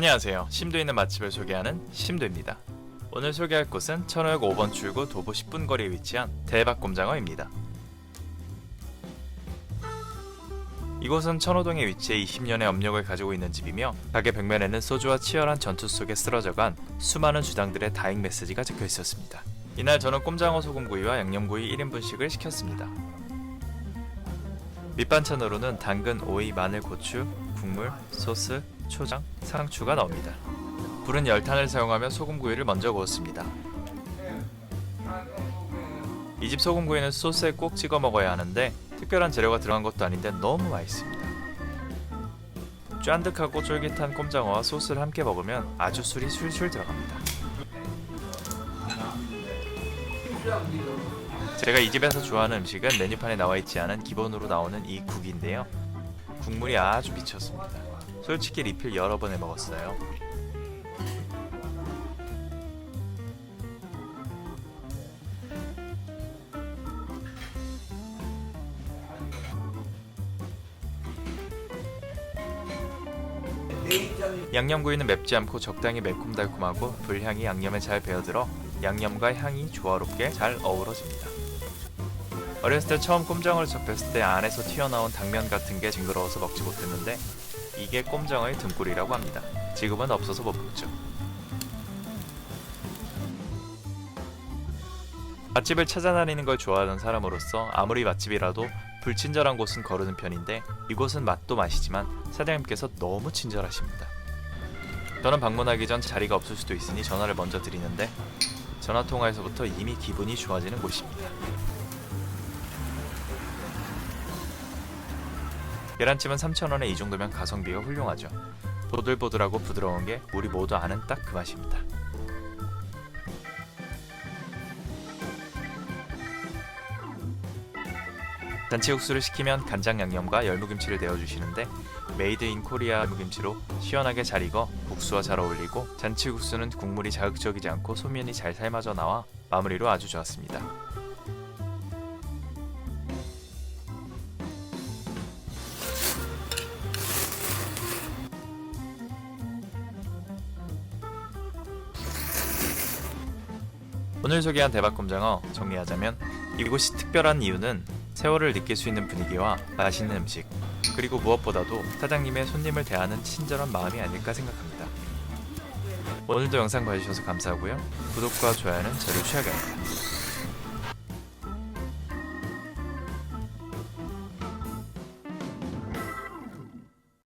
안녕하세요. 심도에 있는 맛집을 소개하는 심도입니다. 오늘 소개할 곳은 천호역 5번 출구 도보 10분 거리에 위치한 대박곰장어입니다. 이곳은 천호동에 위치해 20년의 업력을 가지고 있는 집이며 가게 벽면에는 소주와 치열한 전투 속에 쓰러져간 수많은 주당들의 다잉 메시지가 적혀 있었습니다. 이날 저는 꼼장어 소금구이와 양념구이 1인분씩을 시켰습니다. 밑반찬으로는 당근, 오이, 마늘, 고추, 국물, 소스, 초장, 상추가 나옵니다. 불은 열탄을 사용하며 소금구이를 먼저 구웠습니다. 이 집 소금구이는 소스에 꼭 찍어 먹어야 하는데 특별한 재료가 들어간 것도 아닌데 너무 맛있습니다. 쫀득하고 쫄깃한 꼼장어와 소스를 함께 먹으면 아주 술이 술술 들어갑니다. 제가 이 집에서 좋아하는 음식은 메뉴판에 나와 있지 않은 기본으로 나오는 이 국인데요. 국물이 아주 미쳤습니다. 솔직히 리필 여러 번해 먹었어요. 양념구이는 맵지 않고 적당히 매콤달콤하고 불향이 양념에 잘 배어들어 양념과 향이 조화롭게 잘 어우러집니다. 어렸을 때 처음 꼼장어를 접했을 때 안에서 튀어나온 당면 같은 게 징그러워서 먹지 못했는데 이게 꼼장어의 등골이라고 합니다. 지금은 없어서 못 먹죠. 맛집을 찾아다니는 걸 좋아하는 사람으로서 아무리 맛집이라도 불친절한 곳은 거르는 편인데 이곳은 맛도 맛이지만 사장님께서 너무 친절하십니다. 저는 방문하기 전 자리가 없을 수도 있으니 전화를 먼저 드리는데 전화 통화에서부터 이미 기분이 좋아지는 곳입니다. 계란찜은 3,000원에 이 정도면 가성비가 훌륭하죠. 보들보들하고 부드러운 게 우리 모두 아는 딱 그 맛입니다. 잔치국수를 시키면 간장 양념과 열무김치를 내어주시는데 메이드 인 코리아 열무김치로 시원하게 잘 익어 국수와 잘 어울리고 잔치국수는 국물이 자극적이지 않고 소면이 잘 삶아져 나와 마무리로 아주 좋았습니다. 오늘 소개한 대박 곰장어 정리하자면 이곳이 특별한 이유는 세월을 느낄 수 있는 분위기와 맛있는 음식 그리고 무엇보다도 사장님의 손님을 대하는 친절한 마음이 아닐까 생각합니다. 오늘도 영상 봐주셔서 감사하고요. 구독과 좋아요는 저를 취하게 합니다.